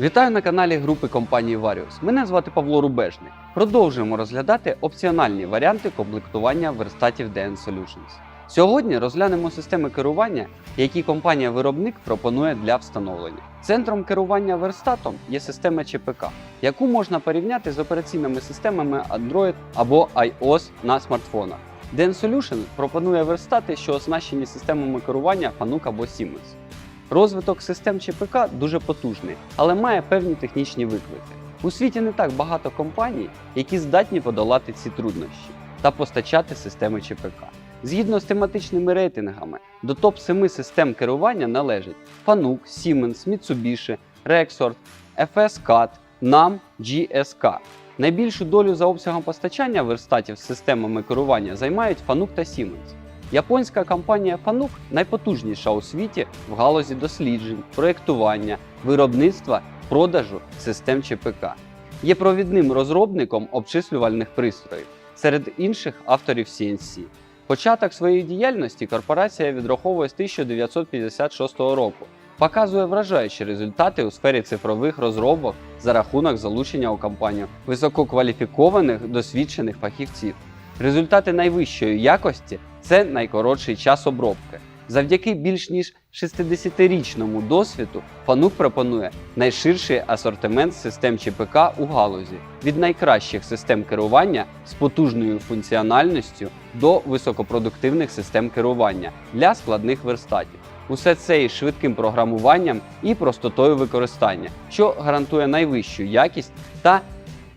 Вітаю на каналі групи компанії Varius. Мене звати Павло Рубежний. Продовжуємо розглядати опціональні варіанти комплектування верстатів DN Solutions. Сьогодні розглянемо системи керування, які компанія-виробник пропонує для встановлення. Центром керування верстатом є система ЧПК, яку можна порівняти з операційними системами Android або iOS на смартфонах. DN Solution пропонує верстати, що оснащені системами керування Fanuc або Siemens. Розвиток систем ЧПК дуже потужний, але має певні технічні виклики. У світі не так багато компаній, які здатні подолати ці труднощі та постачати системи ЧПК. Згідно з тематичними рейтингами, до топ-7 систем керування належать Fanuc, Siemens, Mitsubishi, Rexord, FS CAT, NAM, GSK. Найбільшу долю за обсягом постачання верстатів з системами керування займають Fanuc та Siemens. Японська компанія Fanuc найпотужніша у світі в галузі досліджень, проєктування, виробництва, продажу систем ЧПК. Є провідним розробником обчислювальних пристроїв, серед інших авторів CNC. Початок своєї діяльності корпорація відраховує з 1956 року. Показує вражаючі результати у сфері цифрових розробок за рахунок залучення у компанію висококваліфікованих досвідчених фахівців. Результати найвищої якості це найкоротший час обробки. Завдяки більш ніж 60-річному досвіду Fanuc пропонує найширший асортимент систем ЧПК у галузі від найкращих систем керування з потужною функціональністю до високопродуктивних систем керування для складних верстатів. Усе це із швидким програмуванням і простотою використання, що гарантує найвищу якість та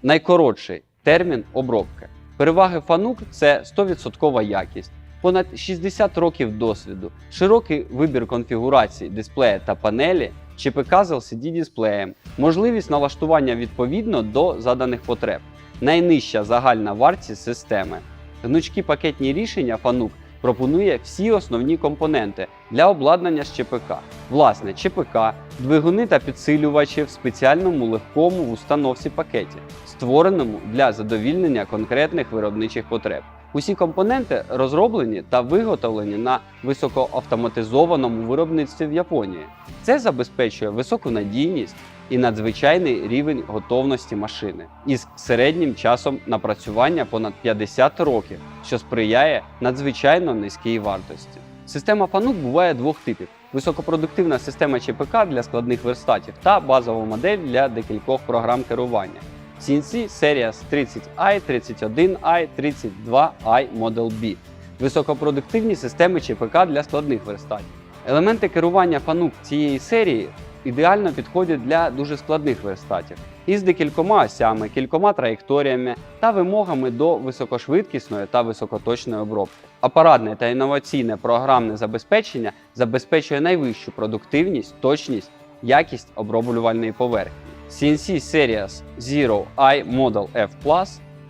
найкоротший термін обробки. Переваги Fanuc – це 100% якість, понад 60 років досвіду, широкий вибір конфігурацій дисплея та панелі, ЧПК з LCD-дисплеєм, можливість налаштування відповідно до заданих потреб, найнижча загальна вартість системи. Гнучкі пакетні рішення Fanuc пропонує всі основні компоненти для обладнання з ЧПК. Власне, ЧПК, двигуни та підсилювачі в спеціальному легкому в установці пакеті, створеному для задовільнення конкретних виробничих потреб. Усі компоненти розроблені та виготовлені на високоавтоматизованому виробництві в Японії. Це забезпечує високу надійність і надзвичайний рівень готовності машини із середнім часом напрацювання понад 50 років, що сприяє надзвичайно низькій вартості. Система Fanuc буває двох типів: високопродуктивна система ЧПК для складних верстатів та базова модель для декількох програм керування. CNC Series 30i, 31i, 32i Model B. Високопродуктивні системи ЧПК для складних верстатів. Елементи керування Fanuc цієї серії ідеально підходять для дуже складних верстатів із декількома осями, кількома траєкторіями та вимогами до високошвидкісної та високоточної обробки. Апаратне та інноваційне програмне забезпечення забезпечує найвищу продуктивність, точність, якість оброблювальної поверхні. CNC Series Zero i Model F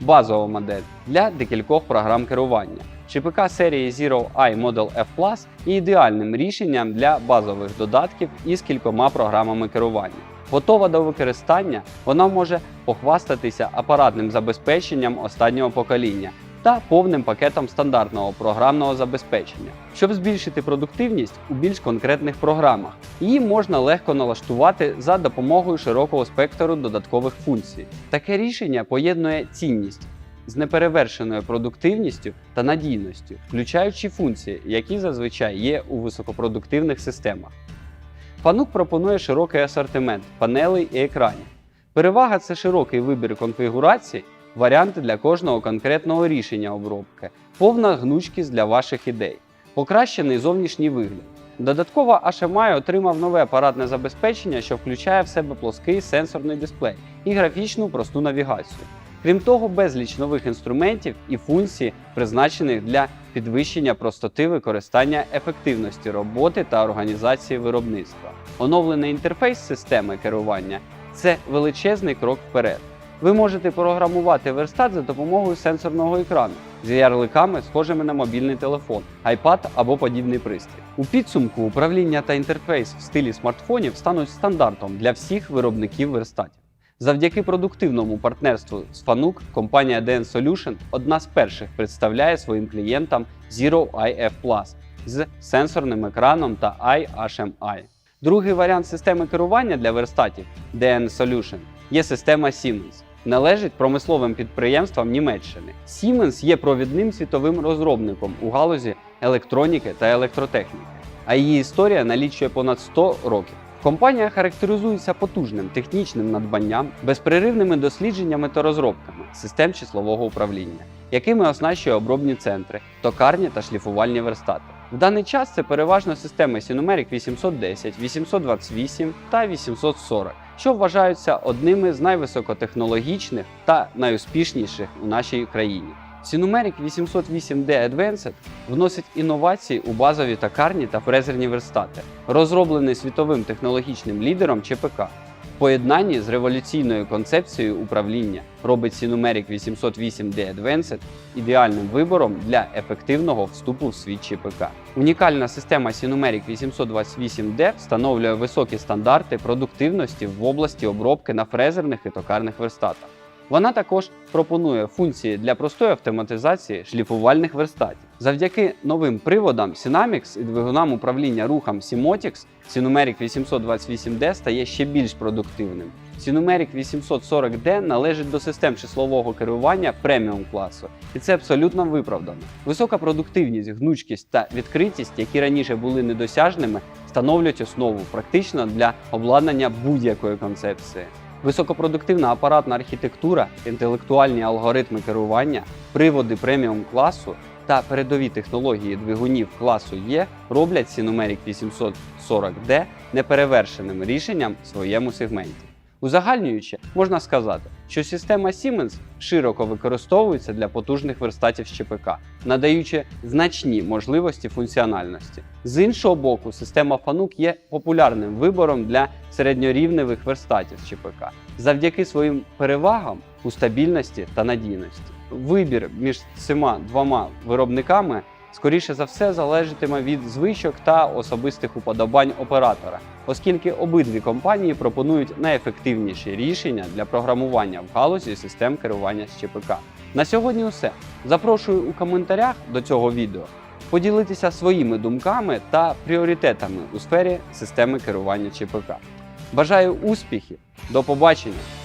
базова модель для декількох програм керування. ЧПК серії Zero i Model F є ідеальним рішенням для базових додатків із кількома програмами керування. Готова до використання, вона може похвастатися апаратним забезпеченням останнього покоління та повним пакетом стандартного програмного забезпечення, щоб збільшити продуктивність у більш конкретних програмах. Її можна легко налаштувати за допомогою широкого спектру додаткових функцій. Таке рішення поєднує цінність з неперевершеною продуктивністю та надійністю, включаючи функції, які зазвичай є у високопродуктивних системах. Fanuc пропонує широкий асортимент панелей і екранів. Перевага це широкий вибір конфігурацій, варіанти для кожного конкретного рішення обробки, повна гнучкість для ваших ідей, покращений зовнішній вигляд. Додатково HMI отримав нове апаратне забезпечення, що включає в себе плоский сенсорний дисплей і графічну просту навігацію. Крім того, безліч нових інструментів і функцій, призначених для підвищення простоти використання ефективності роботи та організації виробництва. Оновлений інтерфейс системи керування це величезний крок вперед. Ви можете програмувати верстат за допомогою сенсорного екрану з ярликами, схожими на мобільний телефон, iPad або подібний пристрій. У підсумку управління та інтерфейс в стилі смартфонів стануть стандартом для всіх виробників верстатів. Завдяки продуктивному партнерству з Fanuc компанія DN Solution одна з перших представляє своїм клієнтам Zero IF Plus з сенсорним екраном та iHMI. Другий варіант системи керування для верстатів DN Solution є система Siemens. Належить промисловим підприємствам Німеччини. Siemens є провідним світовим розробником у галузі електроніки та електротехніки, а її історія налічує понад 100 років. Компанія характеризується потужним технічним надбанням, безперервними дослідженнями та розробками систем числового управління, якими оснащує обробні центри, токарні та шліфувальні верстати. В даний час це переважно системи Sinumeric 810, 828 та 840, що вважаються одними з найвисокотехнологічних та найуспішніших у нашій країні. Sinumeric 808D Advanced вносить інновації у базові токарні та фрезерні верстати, розроблений світовим технологічним лідером ЧПК. Поєднанні з революційною концепцією управління робить Sinumeric 808D Advanced ідеальним вибором для ефективного вступу в світ ЧПК. Унікальна система Sinumeric 828D встановлює високі стандарти продуктивності в області обробки на фрезерних і токарних верстатах. Вона також пропонує функції для простої автоматизації шліфувальних верстатів. Завдяки новим приводам Synamics і двигунам управління рухом Simotix, Sinumeric 828D стає ще більш продуктивним. Sinumeric 840D належить до систем числового керування преміум класу, і це абсолютно виправдано. Висока продуктивність, гнучкість та відкритість, які раніше були недосяжними, становлять основу практично для обладнання будь-якої концепції. Високопродуктивна апаратна архітектура, інтелектуальні алгоритми керування, приводи преміум класу та передові технології двигунів класу Е роблять Sinumeric 840D неперевершеним рішенням в своєму сегменті. Узагальнюючи, можна сказати, що система Siemens широко використовується для потужних верстатів з ЧПК, надаючи значні можливості функціональності. З іншого боку, система FANUC є популярним вибором для середньорівневих верстатів з ЧПК завдяки своїм перевагам у стабільності та надійності. Вибір між цими двома виробниками скоріше за все залежатиме від звичок та особистих уподобань оператора, оскільки обидві компанії пропонують найефективніші рішення для програмування в галузі систем керування з ЧПК. На сьогодні все. Запрошую у коментарях до цього відео поділитися своїми думками та пріоритетами у сфері системи керування ЧПК. Бажаю успіхів! До побачення!